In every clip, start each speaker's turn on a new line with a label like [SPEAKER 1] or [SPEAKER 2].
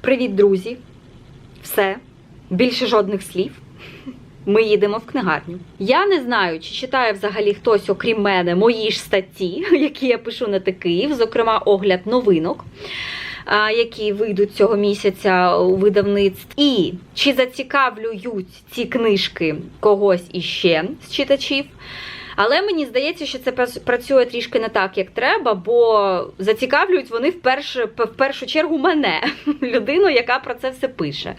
[SPEAKER 1] Привіт, друзі! Все, більше жодних слів. Ми їдемо в книгарню. Я не знаю, чи читає взагалі хтось, окрім мене, мої ж статті, які я пишу на «Ти Київ, зокрема, огляд новинок, які вийдуть цього місяця у видавництв. І чи зацікавлюють ці книжки когось іще з читачів. Але мені здається, що це працює трішки не так, як треба, бо зацікавлюють вони в першу, в першу чергу мене, людину, яка про це все пише.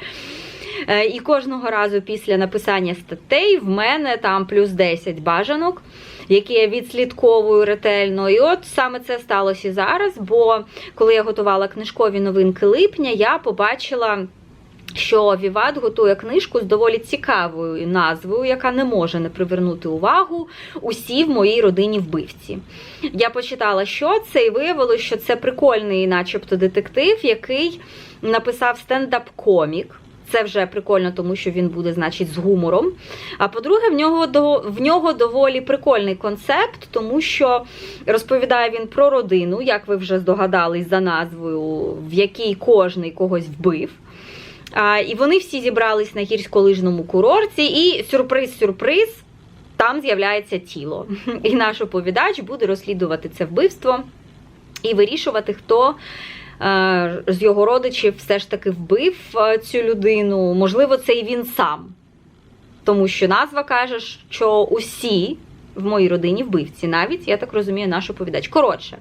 [SPEAKER 1] Е, І кожного разу після написання статей в мене там плюс 10 бажанок, які я відслідковую ретельно. І от саме це сталося і зараз, бо коли я готувала книжкові новинки липня, я побачила. Що Віват готує книжку з доволі цікавою назвою, яка не може не привернути увагу усі в моїй родині вбивці. Я почитала, що це, і виявилося, що це прикольний, начебто, детектив, який написав стендап-комік. Це вже прикольно, тому що він буде, значить, з гумором. А по-друге, в нього в нього доволі прикольний концепт, тому що розповідає він про родину, як ви вже здогадались за назвою, в якій кожний когось вбив. І вони всі зібрались на гірськолижному курорті, і сюрприз-сюрприз, там з'являється тіло. І наш оповідач буде розслідувати це вбивство і вирішувати, хто е, з його родичів все ж таки вбив е, цю людину. Можливо, це і він сам. Тому що назва каже, що усі в моїй родині вбивці, навіть, я так розумію, наш оповідач. Коротше,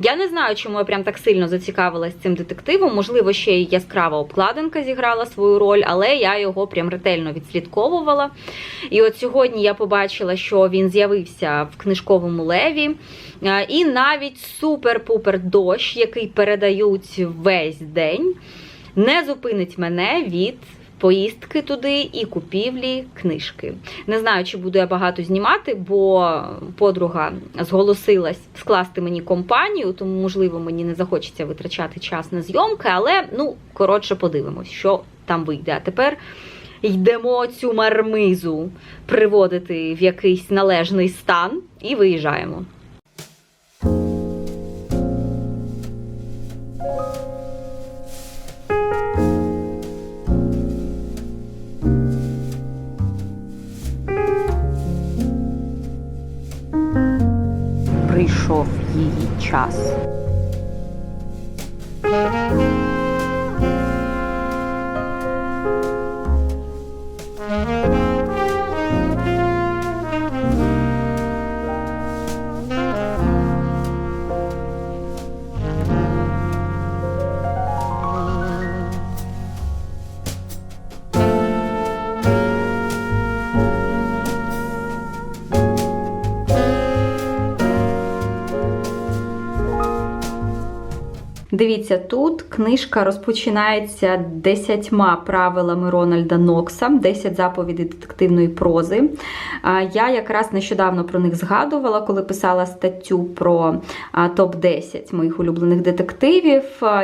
[SPEAKER 1] я не знаю, чому я прям так сильно зацікавилась цим детективом. Можливо, ще й яскрава обкладинка зіграла свою роль, але я його прям ретельно відслідковувала. І от сьогодні я побачила, що він з'явився в книжковому леві. І навіть супер-пупер дощ, який передають весь день, не зупинить мене від. Поїздки туди і купівлі книжки. Не знаю, чи буду я багато знімати, бо подруга зголосилась скласти мені компанію, тому, можливо, мені не захочеться витрачати час на зйомки, але ну, коротше, подивимось, що там вийде. А тепер йдемо цю мармизу приводити в якийсь належний стан і виїжджаємо. Її Дивіться, тут книжка розпочинається десятьма правилами Рональда Нокса, 10 заповідей детективної прози. Я якраз нещодавно про них згадувала, коли писала статтю про топ-10 моїх улюблених детективів.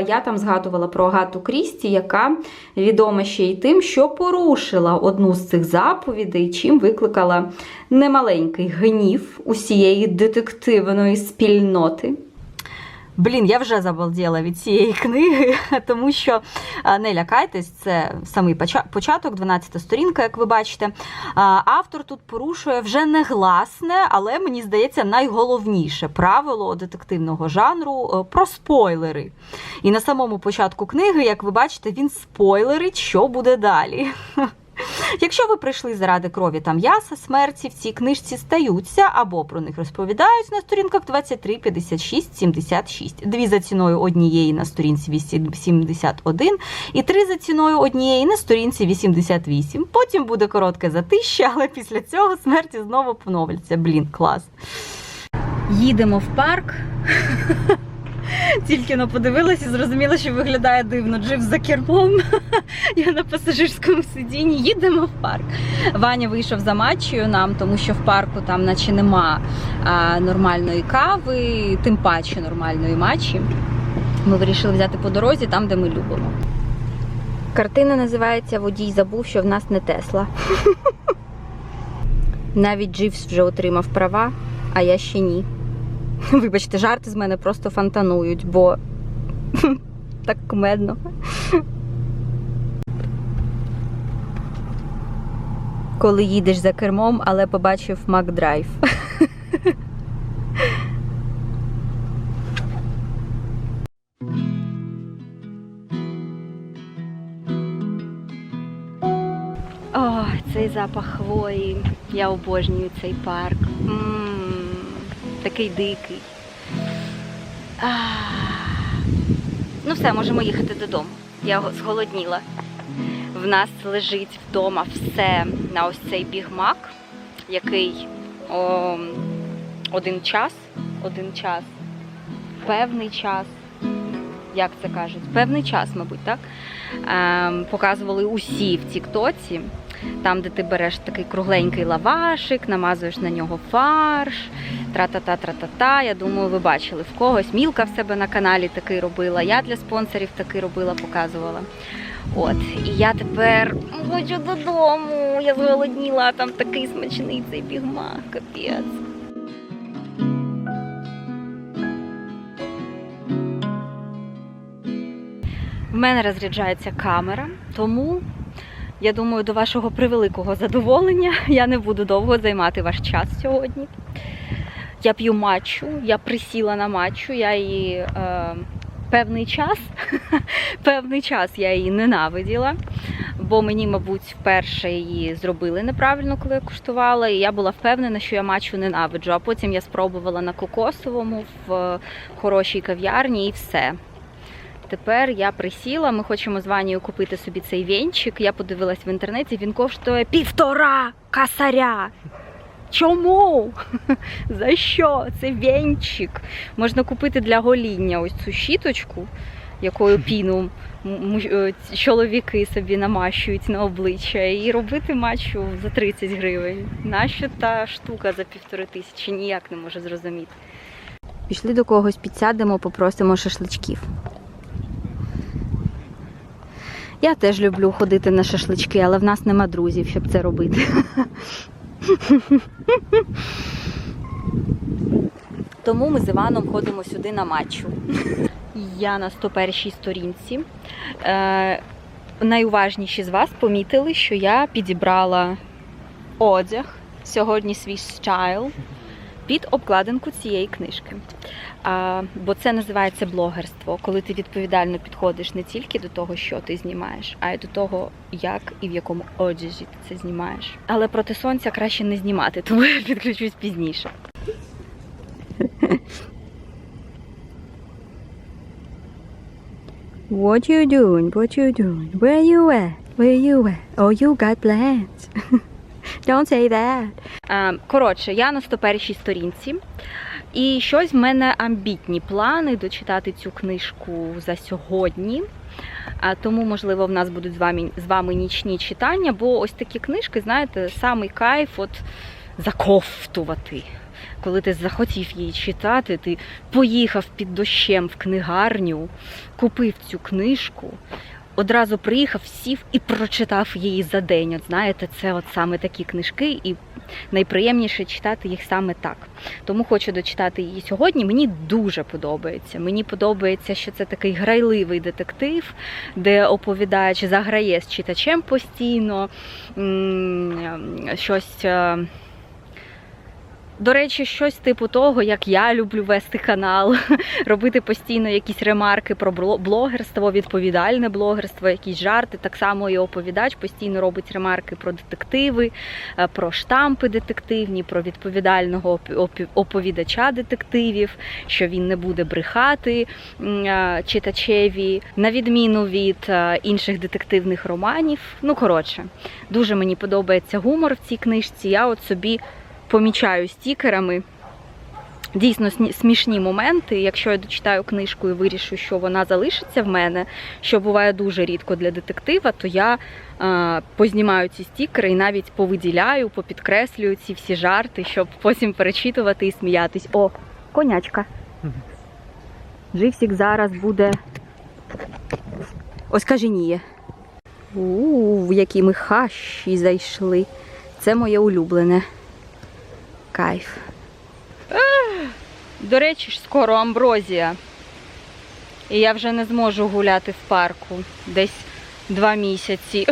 [SPEAKER 1] Я там згадувала про Агату Крісті, яка відома ще й тим, що порушила одну з цих заповідей, чим викликала немаленький гнів усієї детективної спільноти. Блін, я вже забалділа від цієї книги, тому що а, не лякайтесь, це самий початок, 12 сторінка, як ви бачите. Автор тут порушує вже негласне, але мені здається, найголовніше правило детективного жанру е, про спойлери. І на самому початку книги, як ви бачите, він спойлерить, що буде далі. Якщо ви прийшли заради крові та м'яса, смерті в цій книжці стаються або про них розповідають на сторінках 23, 56, 76. Дві за ціною однієї на сторінці 71 і три за ціною однієї на сторінці 88. Потім буде коротке затища, але після цього смерті знову поновляться. Блін, клас. Їдемо в парк. Тільки но подивилась і зрозуміла, що виглядає дивно. Джип за кермом. Я на пасажирському сидінні. Їдемо в парк. Ваня вийшов за матчею нам, тому що в парку там, наче нема а, нормальної кави, тим паче нормальної матчі. Ми вирішили взяти по дорозі там, де ми любимо. Картина називається Водій забув, що в нас не Тесла. Навіть Дживс вже отримав права, а я ще ні. Вибачте, жарти з мене просто фантанують, бо так кумедно. Коли їдеш за кермом, але побачив Макдрайв. О, цей запах хвої. Я обожнюю цей парк такий дикий. Ну все, можемо їхати додому. Я зголодніла. В нас лежить вдома все на ось цей бігмак, який о, один час, один час, певний час. Як це кажуть? Певний час, мабуть, так? Ем, показували усі в Тіктоці, там, де ти береш такий кругленький лавашик, намазуєш на нього фарш, тра-та-та, тра-та-та. Я думаю, ви бачили в когось. Мілка в себе на каналі такий робила. Я для спонсорів такий робила, показувала. От, і я тепер хочу додому. Я зголодніла, там такий смачний цей бігмак, капець. В мене розряджається камера, тому я думаю, до вашого превеликого задоволення я не буду довго займати ваш час сьогодні. Я п'ю матчу, я присіла на матчу, я її е, певний час, певний час я її ненавиділа, бо мені, мабуть, вперше її зробили неправильно, коли я куштувала, і я була впевнена, що я матчу ненавиджу. А потім я спробувала на кокосовому в хорошій кав'ярні і все. Тепер я присіла. Ми хочемо з Ванією купити собі цей вінчик. Я подивилась в інтернеті, він коштує півтора касаря. Чому? За що? Це вінчик. Можна купити для гоління ось цю щіточку, якою піну е, чоловіки собі намащують на обличчя, і робити матчу за 30 гривень. Нащо та штука за півтори тисячі? Ніяк не можу зрозуміти. Пішли до когось, підсядемо, попросимо шашличків. Я теж люблю ходити на шашлички, але в нас нема друзів, щоб це робити. Тому ми з Іваном ходимо сюди на матчу. Я на 101 сторінці. Е, найуважніші з вас помітили, що я підібрала одяг сьогодні свій стайл під обкладинку цієї книжки. А, бо це називається блогерство, коли ти відповідально підходиш не тільки до того, що ти знімаєш, а й до того, як і в якому одязі ти це знімаєш. Але проти сонця краще не знімати, тому я підключусь пізніше. What you doing? What you doing? Where you at? Where you at? Oh, you got plans. Don't say that. Е, Коротше, я на 101 сторінці. І щось в мене амбітні плани дочитати цю книжку за сьогодні. А тому, можливо, в нас будуть з вами, з вами нічні читання, бо ось такі книжки, знаєте, самий кайф от заковтувати. Коли ти захотів її читати, ти поїхав під дощем в книгарню, купив цю книжку, одразу приїхав, сів і прочитав її за день. От знаєте, це от саме такі книжки, і найприємніше читати їх саме так. Тому хочу дочитати її сьогодні. Мені дуже подобається. Мені подобається, що це такий грайливий детектив, де оповідач заграє з читачем постійно, щось. До речі, щось типу того, як я люблю вести канал, робити постійно якісь ремарки про блогерство, відповідальне блогерство, якісь жарти. Так само і оповідач постійно робить ремарки про детективи, е, про штампи детективні, про відповідального оповідача детективів, що він не буде брехати е, читачеві, на відміну від е, інших детективних романів. Ну, коротше, дуже мені подобається гумор в цій книжці. Я от собі помічаю стікерами. Дійсно смішні моменти. Якщо я дочитаю книжку і вирішу, що вона залишиться в мене, що буває дуже рідко для детектива, то я е, познімаю ці стікери і навіть повиділяю, попідкреслюю ці всі жарти, щоб потім перечитувати і сміятись. О, конячка. Дживсік зараз буде Ось оскаженіє. У, в які ми хащі зайшли. Це моє улюблене. Кайф. До речі, скоро амброзія. І я вже не зможу гуляти в парку десь два місяці.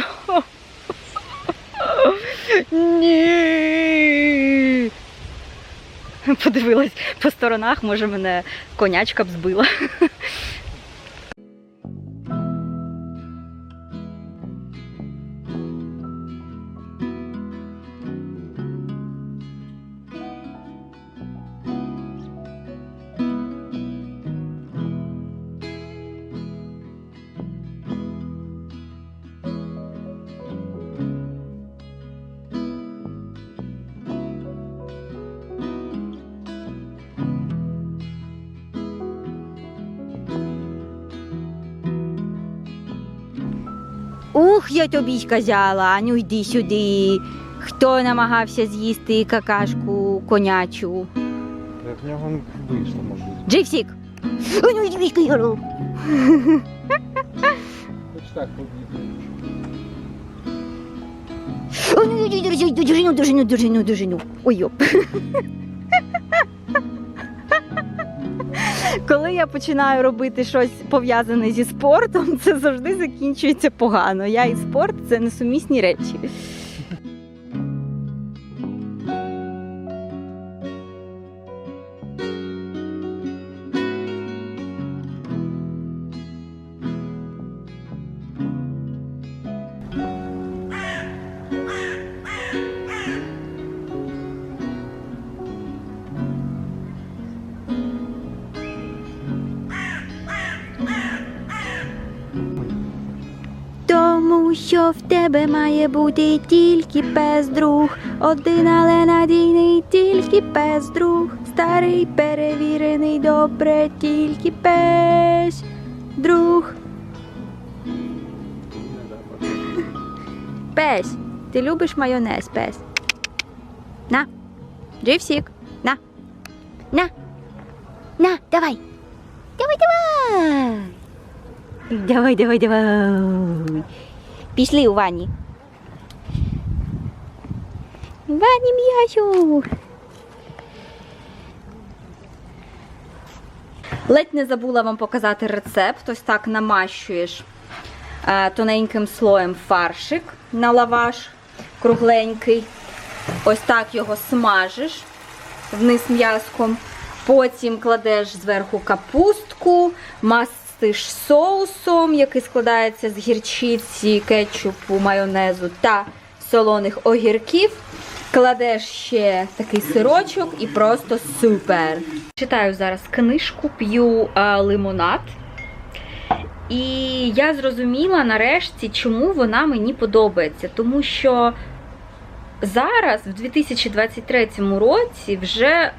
[SPEAKER 1] Ні. Подивилась по сторонах, може мене конячка б збила. Я тобі казала, ану йди сюди. Хто намагався з'їсти какашку конячу?
[SPEAKER 2] В нього вийшло, може.
[SPEAKER 1] Дживсік! Ану йди казала.
[SPEAKER 2] Хоч так побігли.
[SPEAKER 1] Ану дожину, дожину, дожину, дожину. Ой, йоп. Коли я починаю робити щось пов'язане зі спортом, це завжди закінчується погано. Я і спорт це несумісні речі. Тебе має бути тільки пес друг, один, але надійний, тільки пес друг, старий перевірений, добре, тільки пес. Друг. Пес, ти любиш майонез, пес? На, Дживсік, на, на, на, давай, давай, давай. Давай, давай, давай. Пішли у ванні. У Ванні м'ячу. Ледь не забула вам показати рецепт. Ось так намащуєш е, тоненьким слоєм фаршик на лаваш кругленький. Ось так його смажиш вниз м'язком. Потім кладеш зверху капустку, мастиш соусом, який складається з гірчиці, кетчупу, майонезу та солоних огірків. Кладеш ще такий сирочок і просто супер. Читаю зараз книжку, п'ю а, лимонад. І я зрозуміла нарешті, чому вона мені подобається. Тому що зараз, в 2023 році, вже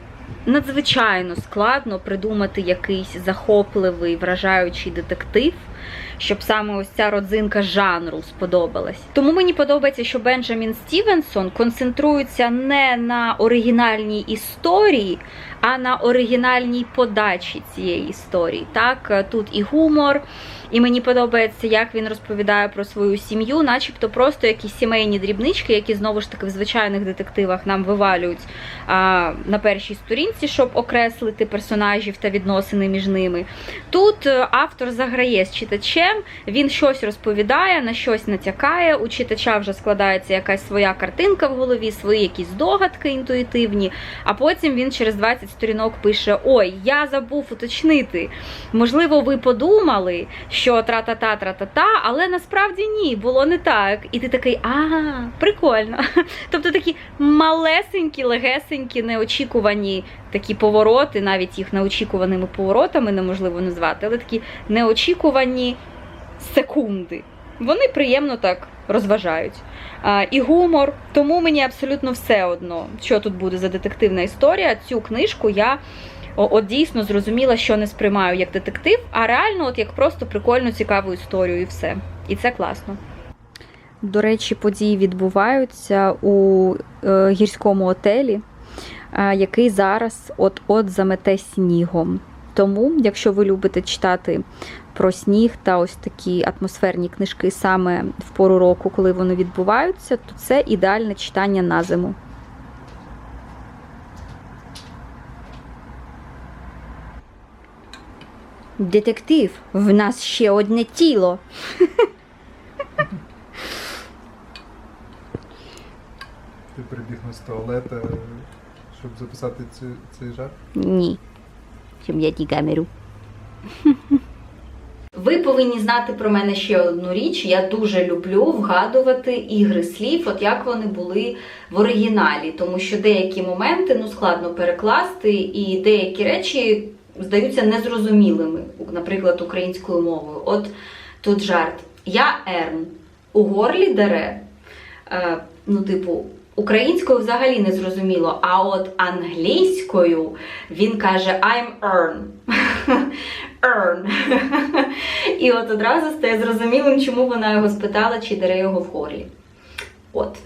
[SPEAKER 1] надзвичайно складно придумати якийсь захопливий, вражаючий детектив, щоб саме ось ця родзинка жанру сподобалась. Тому мені подобається, що Бенджамін Стівенсон концентрується не на оригінальній історії, а на оригінальній подачі цієї історії. Так, тут і гумор, і мені подобається, як він розповідає про свою сім'ю, начебто просто якісь сімейні дрібнички, які знову ж таки в звичайних детективах нам вивалюють а, на першій сторінці, щоб окреслити персонажів та відносини між ними. Тут е, автор заграє з читачем, він щось розповідає, на щось натякає. У читача вже складається якась своя картинка в голові, свої якісь догадки інтуїтивні. А потім він через 20 сторінок пише: Ой, я забув уточнити. Можливо, ви подумали, що тра-та-та, тра-та-та, але насправді ні, було не так. І ти такий, а, прикольно. Тобто такі малесенькі, легесенькі, неочікувані такі повороти, навіть їх неочікуваними поворотами неможливо назвати, але такі неочікувані секунди. Вони приємно так розважають. А, і гумор. Тому мені абсолютно все одно, що тут буде за детективна історія. Цю книжку я от дійсно зрозуміла, що не сприймаю як детектив, а реально, от як просто прикольну, цікаву історію, і все. І це класно. До речі, події відбуваються у е, гірському отелі, е, який зараз от-от замете снігом. Тому, якщо ви любите читати про сніг та ось такі атмосферні книжки саме в пору року, коли вони відбуваються, то це ідеальне читання на зиму. Детектив, в нас ще одне тіло.
[SPEAKER 2] Ти прибігла з туалета, щоб записати цю, цей жарт?
[SPEAKER 1] Ні. Чим я ті камеру. Ви повинні знати про мене ще одну річ. Я дуже люблю вгадувати ігри слів, от як вони були в оригіналі, тому що деякі моменти ну складно перекласти, і деякі речі здаються незрозумілими, наприклад, українською мовою. От тут жарт. Я Ерн. У горлі дере. Е, ну, типу, українською взагалі не зрозуміло, а от англійською він каже I'm earn. earn. І от одразу стає зрозумілим, чому вона його спитала, чи дере його в горлі. От.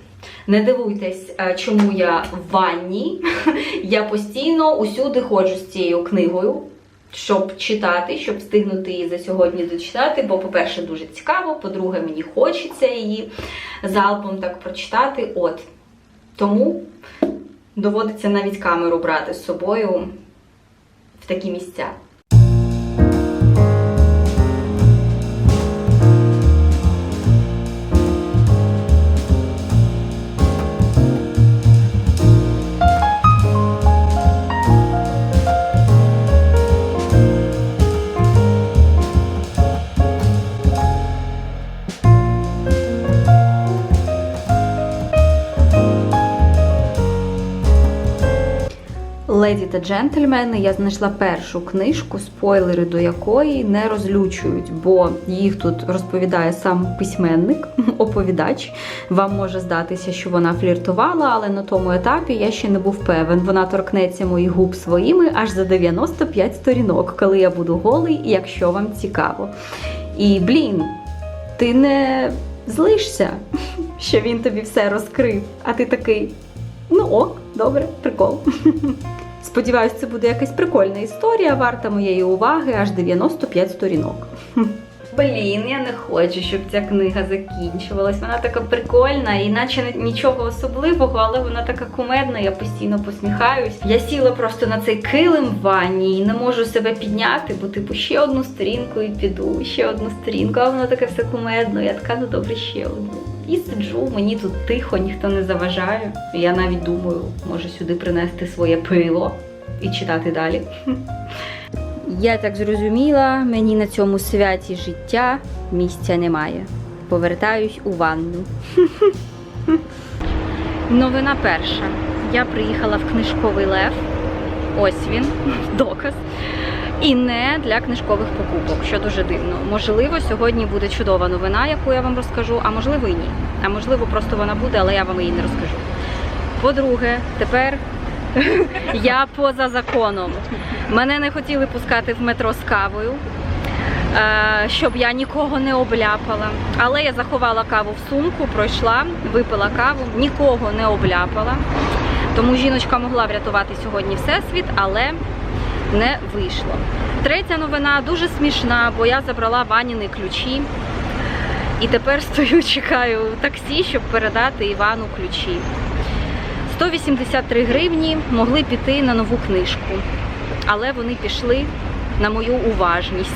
[SPEAKER 1] Не дивуйтесь, е, чому я в ванні. Я постійно усюди ходжу з цією книгою, щоб читати, щоб встигнути її за сьогодні дочитати. Бо, по-перше, дуже цікаво, по-друге, мені хочеться її залпом так прочитати. От. Тому доводиться навіть камеру брати з собою в такі місця. Леді та джентльмени, я знайшла першу книжку, спойлери до якої не розлючують, бо їх тут розповідає сам письменник, оповідач. Вам може здатися, що вона фліртувала, але на тому етапі я ще не був певен. Вона торкнеться моїх губ своїми аж за 95 сторінок, коли я буду голий, якщо вам цікаво. І блін, ти не злишся, що він тобі все розкрив, а ти такий. Ну ок, добре, прикол. Сподіваюсь, це буде якась прикольна історія, варта моєї уваги аж 95 сторінок. Блін, я не хочу, щоб ця книга закінчувалась. Вона така прикольна, і наче нічого особливого, але вона така кумедна, я постійно посміхаюсь. Я сіла просто на цей килим в ванні і не можу себе підняти, бо типу ще одну сторінку і піду, ще одну сторінку, а воно таке все кумедно. Я така, ну добре, ще одну. І сиджу, мені тут тихо, ніхто не заважає. Я навіть думаю, може сюди принести своє пиво і читати далі. Я так зрозуміла, мені на цьому святі життя місця немає. Повертаюсь у ванну. Новина перша. Я приїхала в книжковий лев. Ось він, доказ. І не для книжкових покупок, що дуже дивно. Можливо, сьогодні буде чудова новина, яку я вам розкажу, а можливо і ні. А можливо, просто вона буде, але я вам її не розкажу. По-друге, тепер я поза законом. Мене не хотіли пускати в метро з кавою, е, щоб я нікого не обляпала. Але я заховала каву в сумку, пройшла, випила каву, нікого не обляпала. Тому жіночка могла врятувати сьогодні всесвіт, але не вийшло. Третя новина дуже смішна, бо я забрала Ваніни ключі. І тепер стою, чекаю таксі, щоб передати Івану ключі. 183 гривні могли піти на нову книжку, але вони пішли на мою уважність.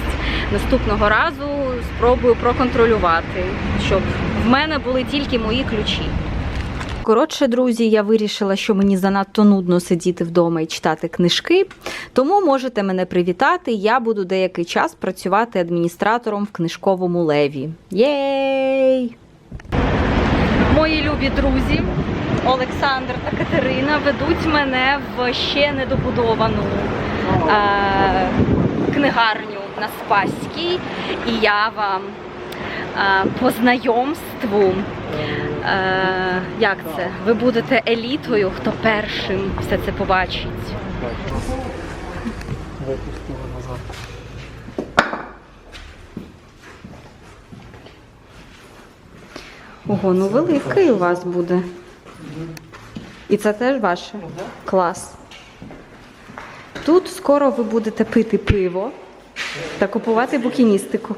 [SPEAKER 1] Наступного разу спробую проконтролювати, щоб в мене були тільки мої ключі. Коротше, друзі, я вирішила, що мені занадто нудно сидіти вдома і читати книжки, тому можете мене привітати. Я буду деякий час працювати адміністратором в книжковому леві. Єй! Мої любі друзі, Олександр та Катерина ведуть мене в ще недобудовану е- книгарню на Спаській, і я вам по знайомству. Е, як це? Ви будете елітою, хто першим все це побачить. Ого, ну великий у вас буде. І це теж ваше? Клас. Тут скоро ви будете пити пиво та купувати букіністику.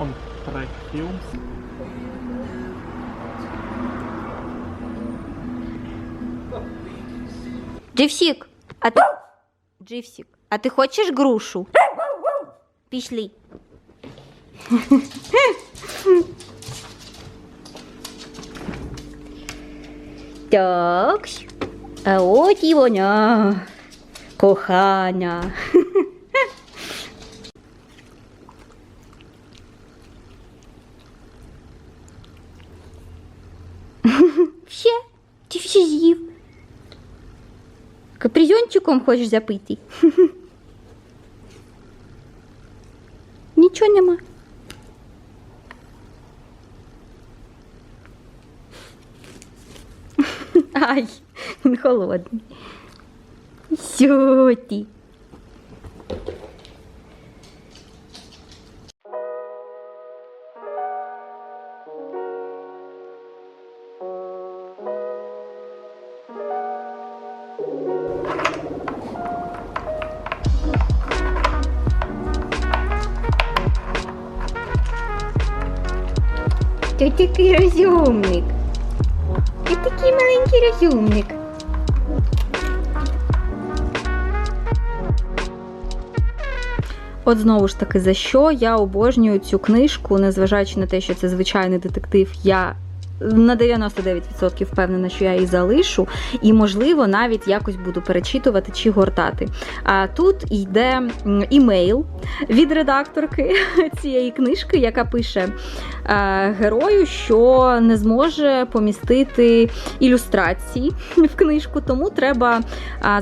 [SPEAKER 2] Он трек Films.
[SPEAKER 1] Дживсік! А ти? Дживсік.
[SPEAKER 3] А ти хочеш грушу? Пішли.
[SPEAKER 1] Так. А от і вона, кохання.
[SPEAKER 3] Все, ти все з'їв. Капризончиком хочеш запити?
[SPEAKER 1] Ай, він холодний. Сьоті.
[SPEAKER 3] Ти такий розумник. Такий маленький розумник.
[SPEAKER 1] От знову ж таки, за що я обожнюю цю книжку, незважаючи на те, що це звичайний детектив, я на 99% впевнена, що я її залишу, і, можливо, навіть якось буду перечитувати чи гортати. А тут йде імейл від редакторки цієї книжки, яка пише е, герою, що не зможе помістити ілюстрації в книжку, тому треба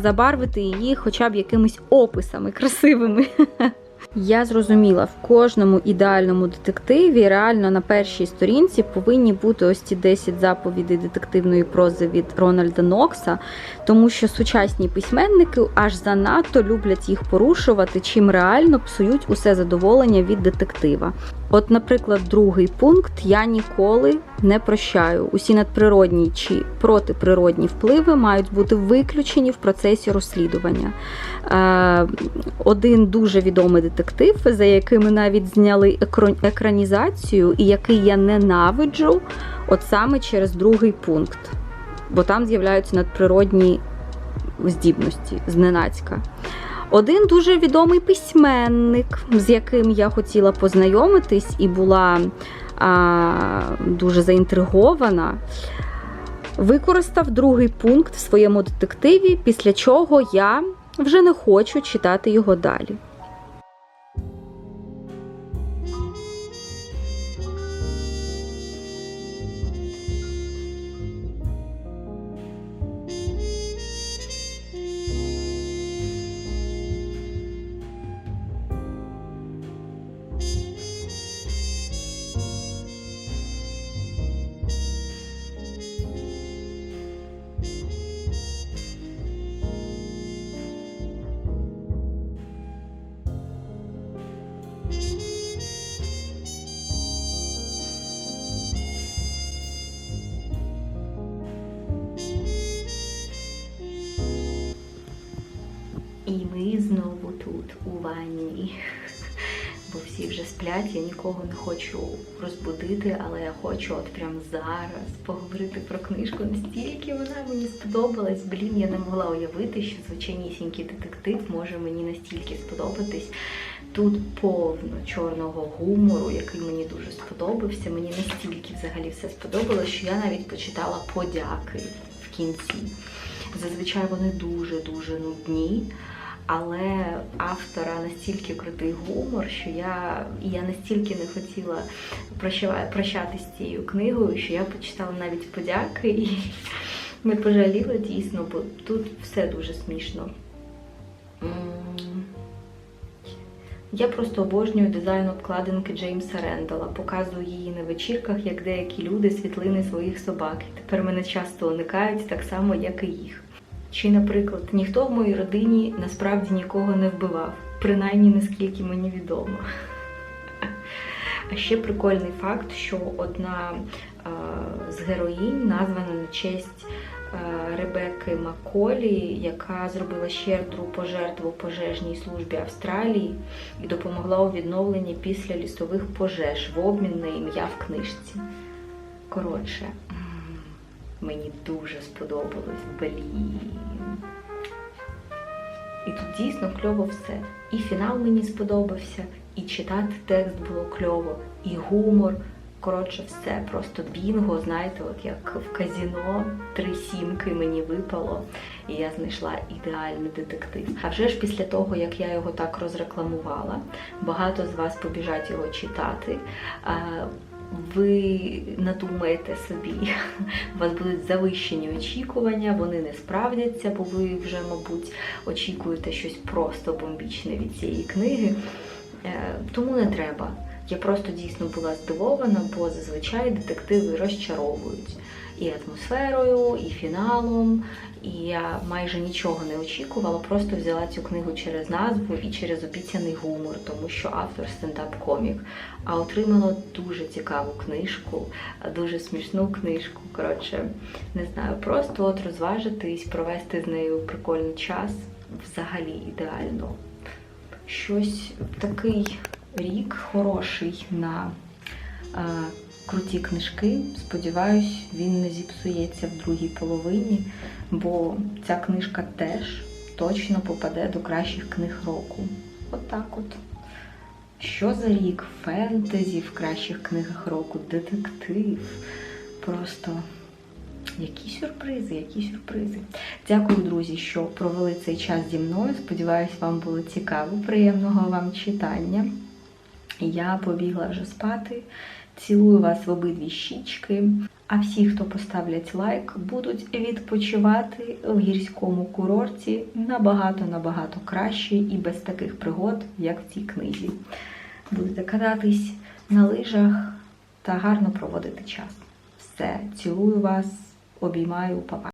[SPEAKER 1] забарвити її хоча б якимись описами красивими. Я зрозуміла, в кожному ідеальному детективі реально на першій сторінці повинні бути ось ці 10 заповідей детективної прози від Рональда Нокса, тому що сучасні письменники аж занадто люблять їх порушувати, чим реально псують усе задоволення від детектива. От, наприклад, другий пункт я ніколи не прощаю. Усі надприродні чи протиприродні впливи мають бути виключені в процесі розслідування. Е, один дуже відомий детектив, за якими навіть зняли екранізацію, і який я ненавиджу, от саме через другий пункт. Бо там з'являються надприродні здібності зненацька. Один дуже відомий письменник, з яким я хотіла познайомитись і була а, дуже заінтригована, використав другий пункт в своєму детективі, після чого я вже не хочу читати його далі. Всі вже сплять, я нікого не хочу розбудити, але я хочу от прямо зараз поговорити про книжку. Настільки вона мені сподобалась. Блін, я не могла уявити, що звичайнісінький детектив може мені настільки сподобатись. Тут повно чорного гумору, який мені дуже сподобався. Мені настільки взагалі все сподобалось, що я навіть почитала подяки в кінці. Зазвичай вони дуже-дуже нудні. Але автора настільки крутий гумор, що я, я настільки не хотіла прощатися з цією книгою, що я почитала навіть подяки і не пожаліла дійсно, бо тут все дуже смішно. Я просто обожнюю дизайн обкладинки Джеймса Рендала. Показую її на вечірках, як деякі люди світлини своїх собак. Тепер мене часто уникають так само, як і їх. Чи, наприклад, ніхто в моїй родині насправді нікого не вбивав, принаймні наскільки мені відомо. А ще прикольний факт, що одна е, з героїнь названа на честь е, Ребекки Маколі, яка зробила щедру пожертву пожежній службі Австралії і допомогла у відновленні після лісових пожеж в обмін на ім'я в книжці. Коротше, мені дуже сподобалось. Блін. І тут дійсно кльово все. І фінал мені сподобався, і читати текст було кльово, і гумор. Коротше, все просто бінго, знаєте, от як в казіно, три сімки мені випало, і я знайшла ідеальний детектив. А вже ж після того, як я його так розрекламувала, багато з вас побіжать його читати. Ви надумаєте собі, у вас будуть завищені очікування, вони не справдяться, бо ви вже, мабуть, очікуєте щось просто бомбічне від цієї книги. Е, Тому не треба. Я просто дійсно була здивована, бо зазвичай детективи розчаровують і атмосферою, і фіналом. І я майже нічого не очікувала, просто взяла цю книгу через назву і через обіцяний гумор, тому що автор стендап-комік. А отримала дуже цікаву книжку, дуже смішну книжку. Коротше, не знаю, просто от розважитись, провести з нею прикольний час взагалі ідеально. Щось такий рік хороший на е, круті книжки. Сподіваюсь, він не зіпсується в другій половині, бо ця книжка теж точно попаде до кращих книг року. От так от. Що за рік? Фентезі в кращих книгах року, детектив. Просто які сюрпризи, які сюрпризи. Дякую, друзі, що провели цей час зі мною. Сподіваюсь, вам було цікаво, приємного вам читання. Я побігла вже спати. Цілую вас в обидві щічки. А всі, хто поставлять лайк, будуть відпочивати в гірському курорті набагато-набагато краще і без таких пригод, як в цій книзі. Будете кататись на лижах та гарно проводити час. Все, цілую вас, обіймаю, па-па.